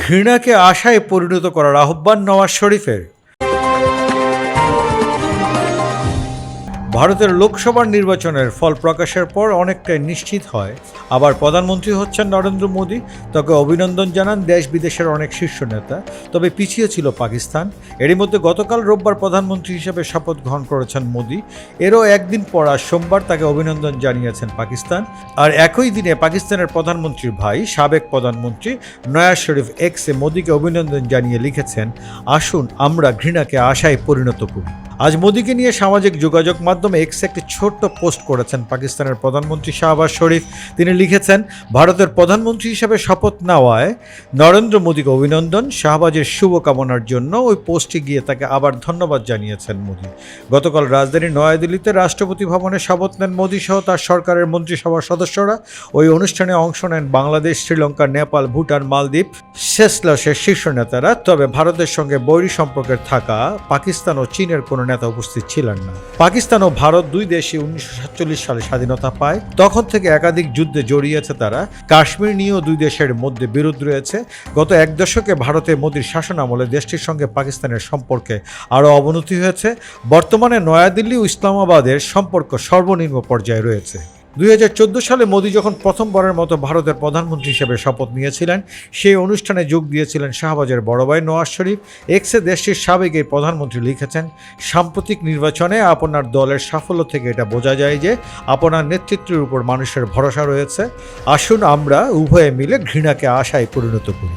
ঘৃণাকে আশায় পরিণত করার আহ্বান নওয়াজ শরীফের। ভারতের লোকসভার নির্বাচনের ফল প্রকাশের পর অনেকটাই নিশ্চিত হয়। আবার প্রধানমন্ত্রী হচ্ছেন নরেন্দ্র মোদী। তাকে অভিনন্দন জানান দেশ বিদেশের অনেক শীর্ষ নেতা। তবে পিছিয়ে ছিল পাকিস্তান। এরই মধ্যে গতকাল রোববার প্রধানমন্ত্রী হিসেবে শপথ গ্রহণ করেছেন মোদী। এরও একদিন পর আজ সোমবার তাকে অভিনন্দন জানিয়েছেন পাকিস্তান। আর একই দিনে পাকিস্তানের প্রধানমন্ত্রীর ভাই, সাবেক প্রধানমন্ত্রী নয়াজ শরীফ এক্সে মোদীকে অভিনন্দন জানিয়ে লিখেছেন, আসুন, আমরা ঘৃণাকে আশায় পরিণত করি। আজ মোদীকে নিয়ে সামাজিক যোগাযোগ মাধ্যমে এক্স একটি ছোট্ট পোস্ট করেছেন পাকিস্তানের প্রধানমন্ত্রী শাহবাজ শরীফ। তিনি লিখেছেন, ভারতের প্রধানমন্ত্রী হিসেবে শপথ নেওয়ায় নরেন্দ্র মোদীকে অভিনন্দন, শাহবাজের শুভকামনার জন্য। ওই পোস্টে গিয়ে তাকে আবার ধন্যবাদ জানিয়েছেন মোদী। গতকাল রাজধানীর নয়াদিল্লিতে রাষ্ট্রপতি ভবনে শপথ নেন মোদী সহ তার সরকারের মন্ত্রিসভার সদস্যরা। ওই অনুষ্ঠানে অংশ নেন বাংলাদেশ, শ্রীলঙ্কা, নেপাল, ভুটান, মালদ্বীপ শেষলসের শীর্ষ নেতারা। তবে ভারতের সঙ্গে বৈরী সম্পর্কের থাকা পাকিস্তান ও চীনের কোনো নেতা উপস্থিত ছিলেন না। পাকিস্তান ও ভারত দুই দেশে উনিশশো সাতচল্লিশ সালে স্বাধীনতা পায়। তখন থেকে একাধিক যুদ্ধে জড়িয়েছে তারা। কাশ্মীর নিয়েও দুই দেশের মধ্যে বিরোধ রয়েছে। গত এক দশকে ভারতে মোদীর শাসন আমলে দেশটির সঙ্গে পাকিস্তানের সম্পর্কে আরও অবনতি হয়েছে। বর্তমানে নয়াদিল্লি ও ইসলামাবাদের সম্পর্ক সর্বনিম্ন পর্যায়ে রয়েছে। দুই হাজার চোদ্দ সালে মোদী যখন প্রথমবারের মতো ভারতের প্রধানমন্ত্রী হিসেবে শপথ নিয়েছিলেন, সেই অনুষ্ঠানে যোগ দিয়েছিলেন শাহবাজের বড় ভাই নওয়াজ শরীফ। এক্সে দেশটির সাবেক এই প্রধানমন্ত্রী লিখেছেন, সাম্প্রতিক নির্বাচনে আপনার দলের সাফল্য থেকে এটা বোঝা যায় যে আপনার নেতৃত্বের উপর মানুষের ভরসা রয়েছে। আসুন আমরা উভয়ে মিলে ঘৃণাকে আশায় পরিণত করি।